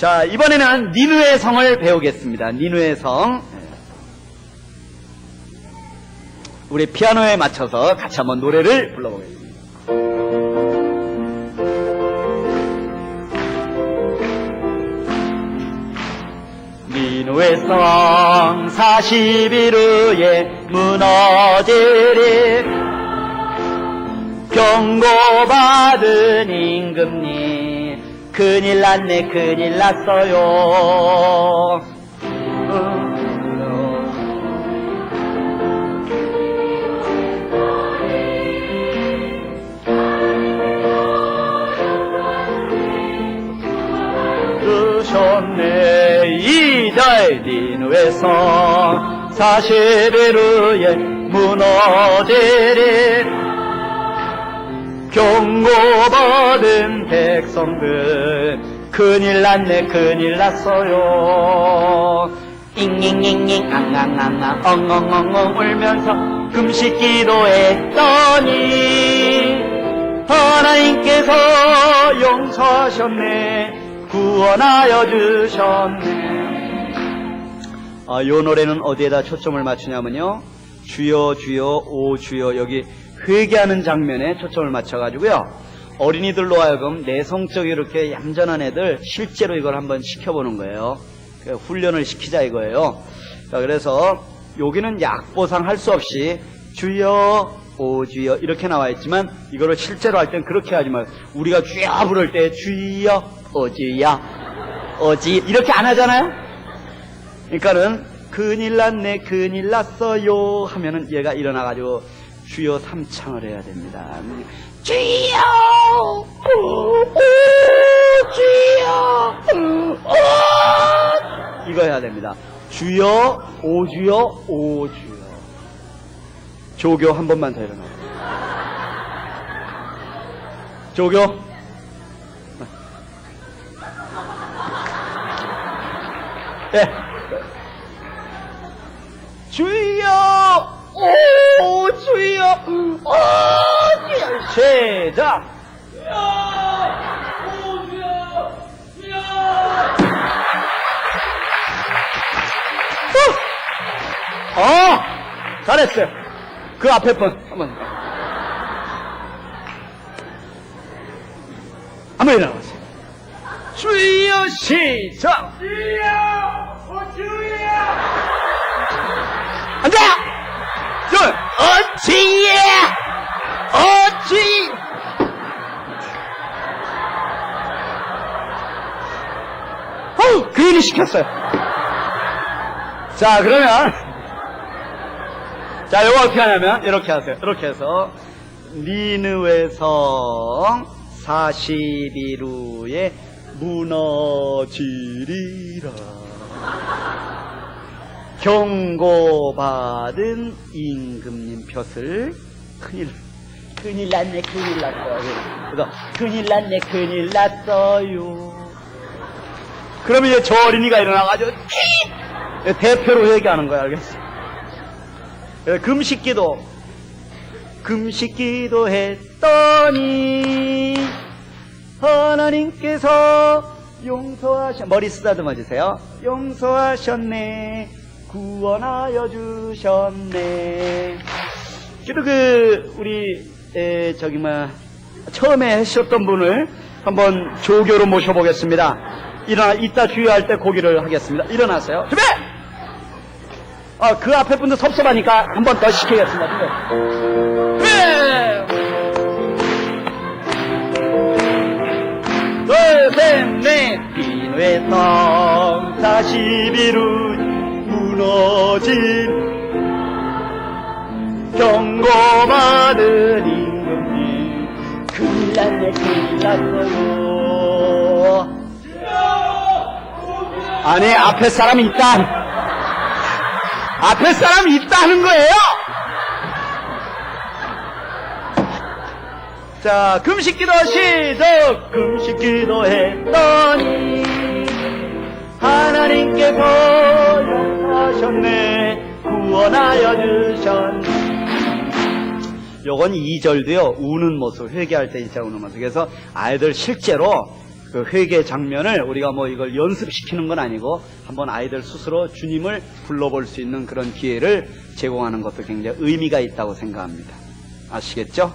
자, 이번에는 니누의 성을 배우겠습니다. 니누의 성. 우리 피아노에 맞춰서 같이 한번 노래를 불러보겠습니다. 니누의 성 40일 후에 무너지리 경고받은 임금님 큰일 났네 큰일 났어요. 주셨네 이달 니누에서 40일 후에 무너지리 경고받은 백성들 큰일 났네 큰일 났어요 잉잉잉잉 앙앙앙앙 엉엉엉엉 울면서 금식 기도했더니 하나님께서 용서하셨네 구원하여 주셨네 아, 요 노래는 어디에다 초점을 맞추냐면요. 주여, 주여, 오, 주여, 여기 회개하는 장면에 초점을 맞춰가지고요. 어린이들로 하여금 내성적이 이렇게 얌전한 애들 실제로 이걸 한번 시켜보는 거예요. 그 훈련을 시키자 이거예요. 자, 그래서 여기는 약보상 할 수 없이 주여, 오, 주여 이렇게 나와 있지만 이거를 실제로 할 땐 그렇게 하지 말고 우리가 주여 부를 때 주여, 오, 주여, 어지 이렇게 안 하잖아요. 그러니까는 큰일 났네 큰일 났어요 하면은 얘가 일어나가지고 주여 삼창을 해야 됩니다. 주여! 오, 오, 주여! 오, 이거 해야 됩니다. 주여 오 주여 오 주여. 조교 한 번만 더 일어나. 조교. 예. 주여! 오, 주여! 오, 주여! 시작! 어! 어! 잘했어요. 그 앞에 분, 한번. 한번 일어나보세요. 주여, 시작! 앉아! 둘, 어찌예! 어찌! 어우, 그 일이 시켰어요. 자, 그러면, 자, 요거 어떻게 하냐면, 이렇게 하세요. 이렇게 해서, 니느웨 성 40일 후에 무너지리라. 경고받은 임금님 볕을 큰일 큰일 났네 큰일 났어요. 그래서 큰일 났네 큰일 났어요. 그러면 이제 저 어린이가 일어나가지고 킥! 대표로 회개하는 거야 알겠어? 예, 금식기도 금식기도 했더니 하나님께서 용서하셨 머리 쓰다듬어 주세요. 용서하셨네 구원하여 주셨네. 그래도 그 우리 에, 저기 뭐 처음에 하셨던 분을 한번 조교로 모셔보겠습니다. 일어나 이따 주의할 때 고기를 하겠습니다. 일어나세요. 준비. 어, 그 앞에 분도 섭섭하니까 한 번 더 시키겠습니다. 준비. 준비. 둘, 셋, 넷. 비누에성 40일 후 무너진 경고받은 임금님 큰일 났네 큰일 났어요 아니 앞에 사람이 있다 앞에 사람이 있다는 거예요? 자 금식기도 시작 금식기도 했더니 하나님께서 용서 하셨네 구원하여 주셨네 요건 2절도요 우는 모습 회개할 때 진짜 우는 모습 그래서 아이들 실제로 그 회개 장면을 우리가 뭐 이걸 연습시키는 건 아니고 한번 아이들 스스로 주님을 불러볼 수 있는 그런 기회를 제공하는 것도 굉장히 의미가 있다고 생각합니다. 아시겠죠?